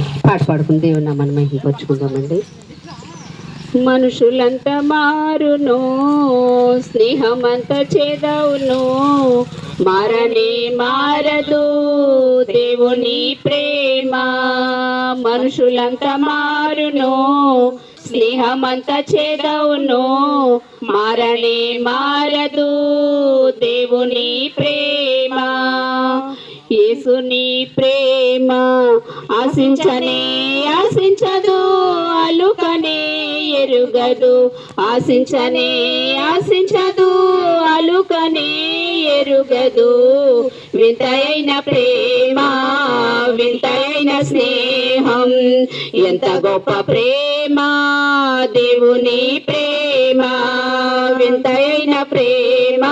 పాట పాడుకుని దేవుని నామాన్ని మహింపరుచుకుందామండి మనుషులంత మారును స్నేహమంత చేదవును. మారనే మారదు దేవుని ప్రేమ. మనుషులంత మారును స్నేహమంత చేదవును. మారనే మారదు దేవుని ప్రేమ. యేసుని ప్రేమ ఆశించనే ఆశించదు అలుకనే ఎరుగదు. ఆశించనే ఆశించదు అలుకనే ఎరుగదు. వింతైన ప్రేమ వింతైన స్నేహం ఎంత గొప్ప ప్రేమ దేవుని ప్రేమ. వింతైన ప్రేమ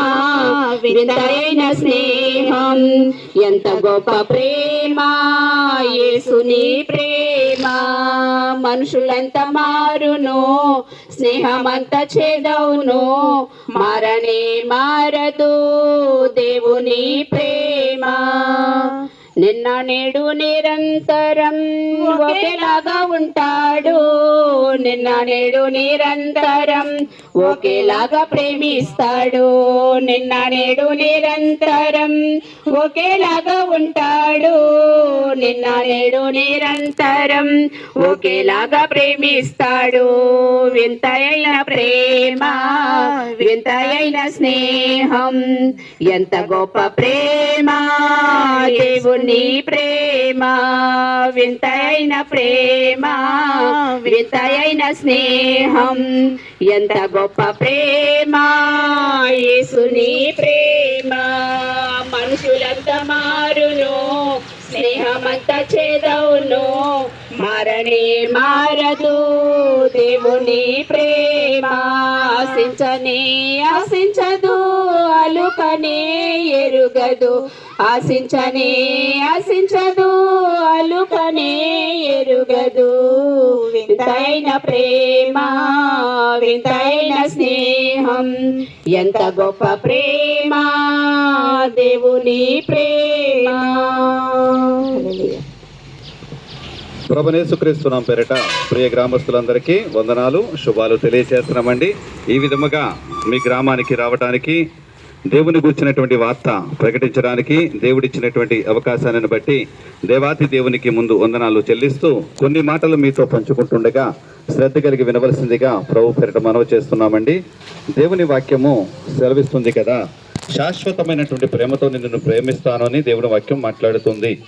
వింతైన స్నేహం. ఎంత గొప్ప ప్రేమ యేసుని ప్రేమ. మనుషులంత మారును స్నేహమంత చేదవును మారనే మారదు దేవుని ప్రేమ. నిన్న నేడు నిరంతరం ఒకేలాగా ఉంటాడు. నిన్న నేడు నిరంతరం ఒకేలాగా ప్రేమిస్తాడు. నిన్న నేడు నిరంతరం ఒకేలాగా ఉంటాడు. నిన్న నేడు నిరంతరం ఒకేలాగా ప్రేమిస్తాడు. వింతైన ప్రేమ వింతైన స్నేహం ఎంత గొప్ప ప్రేమ. దేవుని నీ ప్రేమ వింతైన ప్రేమ వింతైన స్నేహం. ఎంత గొప్ప ప్రేమ యేసుని ప్రేమ. మనుషులంత మారును స్నేహమంత చేదవును. మరణే మారదు దేవుని ప్రేమ. ఆశించనే ఆశించదు. అలుకనే ఎరుగదు. ఆశించనే ఆశించదు. అలుకనే ఎరుగదు. వింతైన ప్రేమ వింతైన స్నేహం. ఎంత గొప్ప ప్రేమ దేవుని ప్రేమ. ప్రభనేసుక్రీస్తున్నాం పేరిట ప్రియ గ్రామస్తులందరికీ వందనాలు శుభాలు తెలియజేస్తున్నామండి ఈ విధముగా మీ గ్రామానికి రావడానికి దేవుని గుర్చినటువంటి వార్త ప్రకటించడానికి దేవుడిచ్చినటువంటి అవకాశాన్ని బట్టి దేవాతి దేవునికి ముందు వందనాలు చెల్లిస్తూ కొన్ని మాటలు మీతో పంచుకుంటుండగా శ్రద్ధ కలిగి వినవలసిందిగా ప్రభు పేరిట మనవి చేస్తున్నామండి. దేవుని వాక్యము సెలవిస్తుంది కదా శాశ్వతమైనటువంటి ప్రేమతో నిన్ను ప్రేమిస్తాను అని దేవుని వాక్యం మాట్లాడుతుంది.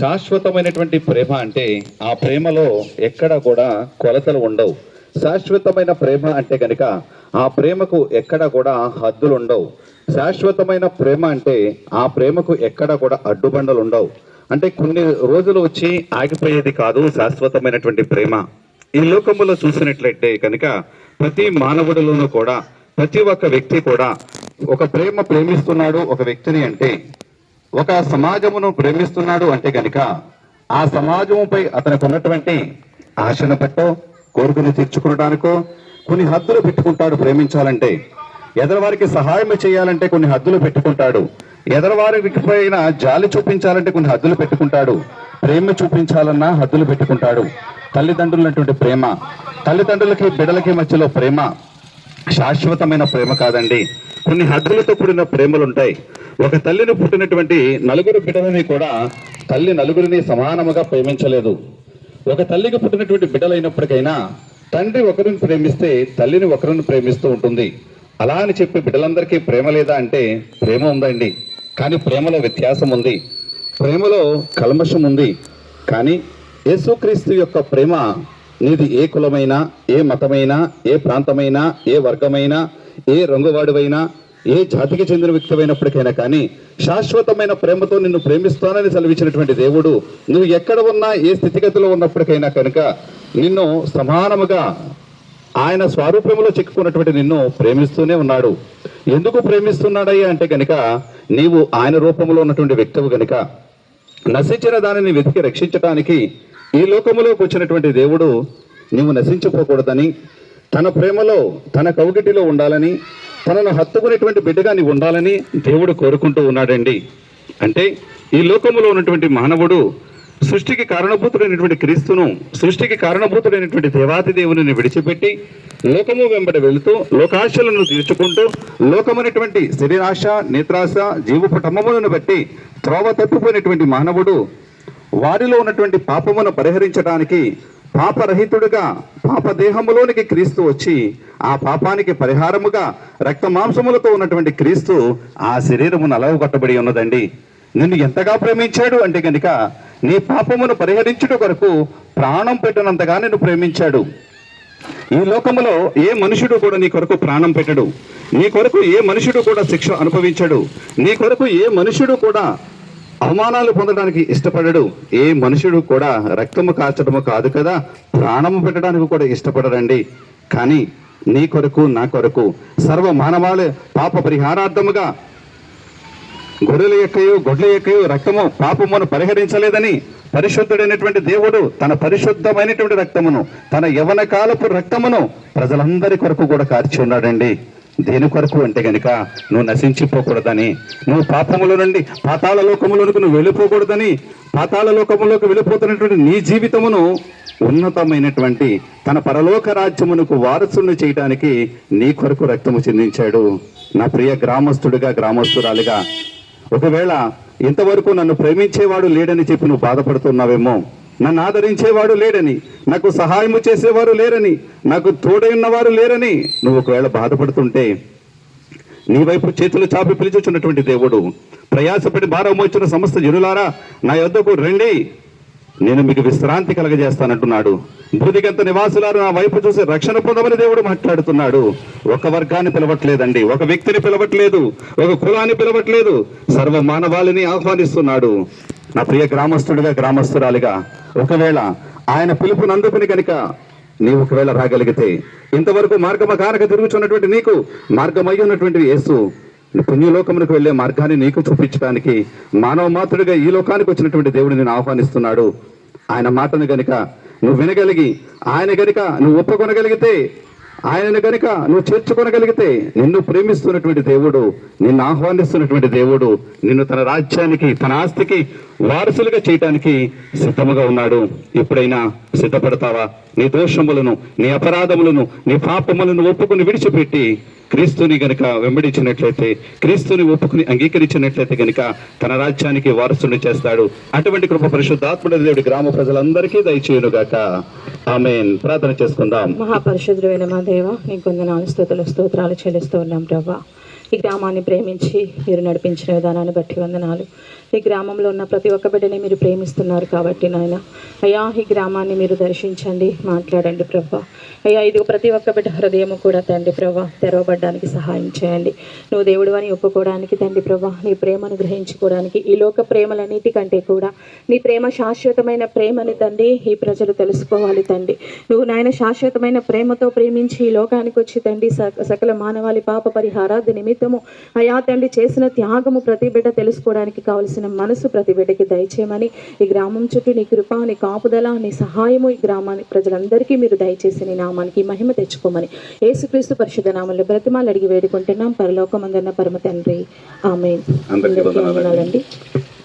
శాశ్వతమైనటువంటి ప్రేమ అంటే ఆ ప్రేమలో ఎక్కడ కూడా కొలతలు ఉండవు. శాశ్వతమైన ప్రేమ అంటే కనుక ఆ ప్రేమకు ఎక్కడ కూడా హద్దులు ఉండవు శాశ్వతమైన ప్రేమ అంటే ఆ ప్రేమకు ఎక్కడ కూడా అడ్డుబండలు ఉండవు అంటే కొన్ని రోజులు వచ్చి ఆగిపోయేది కాదు శాశ్వతమైనటువంటి ప్రేమ. ఈ లోకములో చూసినట్లయితే కనుక ప్రతి మానవుడిలోనూ కూడా ప్రతి ఒక్క వ్యక్తి కూడా ఒక ప్రేమ ప్రేమిస్తున్నాడు ఒక వ్యక్తిని అంటే ఒక సమాజమును ప్రేమిస్తున్నాడు అంటే గనుక ఆ సమాజముపై అతనికి ఉన్నటువంటి ఆశను పట్టో కోరికను తీర్చుకోవడానికో కొన్ని హద్దులు పెట్టుకుంటాడు ప్రేమించాలంటే. ఎదరవారికి సహాయం చేయాలంటే కొన్ని హద్దులు పెట్టుకుంటాడు. ఎదరవారికి పైన జాలి చూపించాలంటే కొన్ని హద్దులు పెట్టుకుంటాడు. ప్రేమ చూపించాలన్నా హద్దులు పెట్టుకుంటాడు. తల్లిదండ్రులటువంటి ప్రేమ తల్లిదండ్రులకి బిడలకి మధ్యలో ప్రేమ శాశ్వతమైన ప్రేమ కాదండి. కొన్ని హద్దులతో కూడిన ప్రేమలు ఉంటాయి ఒక తల్లిని పుట్టినటువంటి నలుగురు బిడ్డలని కూడా తల్లి నలుగురిని సమానముగా ప్రేమించలేదు. ఒక తల్లికి పుట్టినటువంటి బిడ్డలైనప్పటికైనా తండ్రి ఒకరిని ప్రేమిస్తే తల్లిని ఒకరిని ప్రేమిస్తూ ఉంటుంది. అలా అని చెప్పి బిడ్డలందరికీ ప్రేమ లేదా అంటే ప్రేమ ఉందండి. కానీ ప్రేమలో వ్యత్యాసం ఉంది. ప్రేమలో కల్మషం ఉంది. కానీ యేసుక్రీస్తు యొక్క ప్రేమ నీది ఏ కులమైనా ఏ మతమైనా ఏ ప్రాంతమైనా ఏ వర్గమైనా ఏ రంగువాడివైనా ఏ జాతికి చెందిన వ్యక్తివైనప్పటికైనా కానీ శాశ్వతమైన ప్రేమతో నిన్ను ప్రేమిస్తానని సెలవిచ్చినటువంటి దేవుడు నువ్వు ఎక్కడ ఉన్నా ఏ స్థితిగతిలో ఉన్నప్పటికైనా కనుక నిన్ను సమానముగా ఆయన స్వరూపంలో చిక్కుకున్నటువంటి నిన్ను ప్రేమిస్తూనే ఉన్నాడు. ఎందుకు ప్రేమిస్తున్నాడయ్యా అంటే కనుక నీవు ఆయన రూపంలో ఉన్నటువంటి వ్యక్తివు గనుక నశించిన దానిని వెతికి రక్షించటానికి ఈ లోకంలోకి వచ్చినటువంటి దేవుడు నీవు నశించిపోకూడదని తన ప్రేమలో తన కౌగిటిలో ఉండాలని తనను హత్తుకునేటువంటి బిడ్డగా నీవు ఉండాలని దేవుడు కోరుకుంటూ ఉన్నాడండి. అంటే ఈ లోకములో ఉన్నటువంటి మానవుడు సృష్టికి కారణభూతుడైనటువంటి క్రీస్తును సృష్టికి కారణభూతుడైనటువంటి దేవాతి దేవుని విడిచిపెట్టి లోకము వెంబడి వెళుతూ లోకాశలను తీర్చుకుంటూ లోకమైనటువంటి శరీరాశ నేత్రాశ జీవపటమములను బట్టి త్రోవ తప్పిపోయినటువంటి మానవుడు వారిలో ఉన్నటువంటి పాపమును పరిహరించడానికి పాపరహితుడుగా పాపదేహములోనికి క్రీస్తు వచ్చి ఆ పాపానికి పరిహారముగా రక్త మాంసములతో ఉన్నటువంటి క్రీస్తు ఆ శరీరమును అలవగొట్టబడి ఉన్నదండి. నిన్ను ఎంతగా ప్రేమించాడు అంటే గనుక నీ పాపమును పరిహరించుట కొరకు ప్రాణం పెట్టినంతగా నిన్ను ప్రేమించాడు. ఈ లోకములో ఏ మనుషుడు కూడా నీ కొరకు ప్రాణం పెట్టడు. నీ కొరకు ఏ మనుషుడు కూడా శిక్ష అనుభవించడు. నీ కొరకు ఏ మనుషుడు కూడా అవమానాలు పొందడానికి ఇష్టపడడు. ఏ మనుషుడు కూడా రక్తము కాచడము కాదు కదా ప్రాణము పెట్టడానికి కూడా ఇష్టపడరండి. కానీ నీ కొరకు నా కొరకు సర్వ మానవాళి పాప పరిహారార్థముగా గొర్రెల యొక్కయో గొడ్ల యొక్కయో రక్తము పాపమును పరిహరించలేదని పరిశుద్ధుడైనటువంటి దేవుడు తన పరిశుద్ధమైనటువంటి రక్తమును తన యవన కాలపు రక్తమును ప్రజలందరి కొరకు కూడా కార్చి ఉన్నాడండి. దేని కొరకు అంటే గనుక నువ్వు నశించిపోకూడదని నువ్వు పాపముల నుండి పాతాళ లోకములోనికి నువ్వు వెళ్ళిపోకూడదని పాతాళ లోకములోకి వెళ్ళిపోతున్నటువంటి నీ జీవితమును ఉన్నతమైనటువంటి తన పరలోక రాజ్యమునకు వారసుని చేయడానికి నీ కొరకు రక్తము చెందించాడు నా ప్రియ గ్రామస్తుడిగా గ్రామస్తురాలిగా ఒకవేళ ఇంతవరకు నన్ను ప్రేమించేవాడు లేడని చెప్పి నువ్వు బాధపడుతున్నావేమో నన్ను ఆదరించేవాడు లేడని నాకు సహాయము చేసేవారు లేరని నాకు తోడై ఉన్నవారు లేరని నువ్వు ఒకవేళ బాధపడుతుంటే నీ వైపు చేతులు చాపి పిలిచుచున్నటువంటి దేవుడు ప్రయాసపడి భారం వచ్చిన సమస్త జనులారా నా యొద్దకు రండి. నేను మీకు విశ్రాంతి కలగజేస్తానంటున్నాడు. భూదిగంత నివాసులారు నా వైపు చూసి రక్షణ పొందమని దేవుడు మాట్లాడుతున్నాడు. ఒక వర్గాన్ని పిలవట్లేదండి ఒక వ్యక్తిని పిలవట్లేదు ఒక కులాన్ని పిలవట్లేదు సర్వ మానవాళిని ఆహ్వానిస్తున్నాడు. నా ప్రియ గ్రామస్తుడిగా గ్రామస్తురాలిగా ఒకవేళ ఆయన పిలుపును అందుకుని కనుక నీవు ఒకవేళ రాగలిగితే ఇంతవరకు మార్గమ కారక తిరుగుచున్నటువంటి నీకు మార్గమై ఉన్నటువంటి యేసు పుణ్యలోకమునకు వెళ్ళే మార్గాన్ని నీకు చూపించడానికి మానవ మాత్రుడిగా ఈ లోకానికి వచ్చినటువంటి దేవుడిని నేను ఆహ్వానిస్తున్నాడు. ఆయన మాటను గనుక నువ్వు వినగలిగి ఆయన గనుక నువ్వు ఒప్పుకొనగలిగితే ఆయనను గనుక నువ్వు చేర్చుకొనగలిగితే నిన్ను ప్రేమిస్తున్నటువంటి దేవుడు నిన్ను ఆహ్వానిస్తున్నటువంటి దేవుడు నిన్ను తన రాజ్యానికి తన ఆస్తికి వారసులుగా చేయటానికి సిద్ధముగా ఉన్నాడు. ఎప్పుడైనా సిద్ధపడతావా? నీ దోషములను నీ అపరాధములను నీ పాపములను ఒప్పుకుని విడిచిపెట్టి క్రీస్తుని గనుక వెంబడించినట్లయితే క్రీస్తుని ఒప్పుకుని అంగీకరించినట్లయితే గనుక తన రాజ్యానికి వారసుని చేస్తాడు. అటువంటి కృప పరిశుద్ధాత్ముడ దేవుడి గ్రామ ప్రజలందరికీ దయచేయునుగాక. ఆమెన్. ప్రార్థన చేసుకుందాం. మహాపరిశుద్ధుడైన మా దేవ నీకు వందనాలు స్థుతులు స్తోత్రాలు చెల్లిస్తూ ఉన్నాం ప్రభా. ఈ గ్రామాన్ని ప్రేమించి మీరు నడిపించిన విధానాన్ని బట్టి వందనాలు. ఈ గ్రామంలో ఉన్న ప్రతి ఒక్క బిడ్డని మీరు ప్రేమిస్తున్నారు కాబట్టి నాయన. అయ్యా ఈ గ్రామాన్ని మీరు దర్శించండి మాట్లాడండి ప్రభా. అయ్యా ఇది ప్రతి ఒక్క బిడ్డ హృదయము కూడా తండ్రి ప్రభా తెరవబడ్డానికి సహాయం చేయండి. నువ్వు దేవుడు అని ఒప్పుకోవడానికి తండ్రి ప్రభా నీ ప్రేమను గ్రహించుకోవడానికి ఈ లోక ప్రేమలన్నిటికంటే కూడా నీ ప్రేమ శాశ్వతమైన ప్రేమని తండ్రి ఈ ప్రజలు తెలుసుకోవాలి తండ్రి. నువ్వు నాయన శాశ్వతమైన ప్రేమతో ప్రేమించి ఈ లోకానికి వచ్చి తండ్రి సక- సకల మానవాళి పాప పరిహారార్థ నిమిత్తము అయా తండ్రి చేసిన త్యాగము ప్రతి బిడ్డ తెలుసుకోవడానికి కావలసిన మనసు ప్రతి బిడ్డకి దయచేయమని ఈ గ్రామం చుట్టూ నీ కృప నీ కాపుదల నీ సహాయము ఈ గ్రామాన్ని ప్రజలందరికీ మీరు దయచేసి నీ నామానికి మహిమ తెచ్చుకోమని యేసుక్రీస్తు పరిశుద్ధ నామంలో బ్రతిమాలు అడిగి వేడుకుంటున్నాం. పరలోకమందన్న పరమ తండ్రి. ఆమె అందరికీ. వందనాలండి.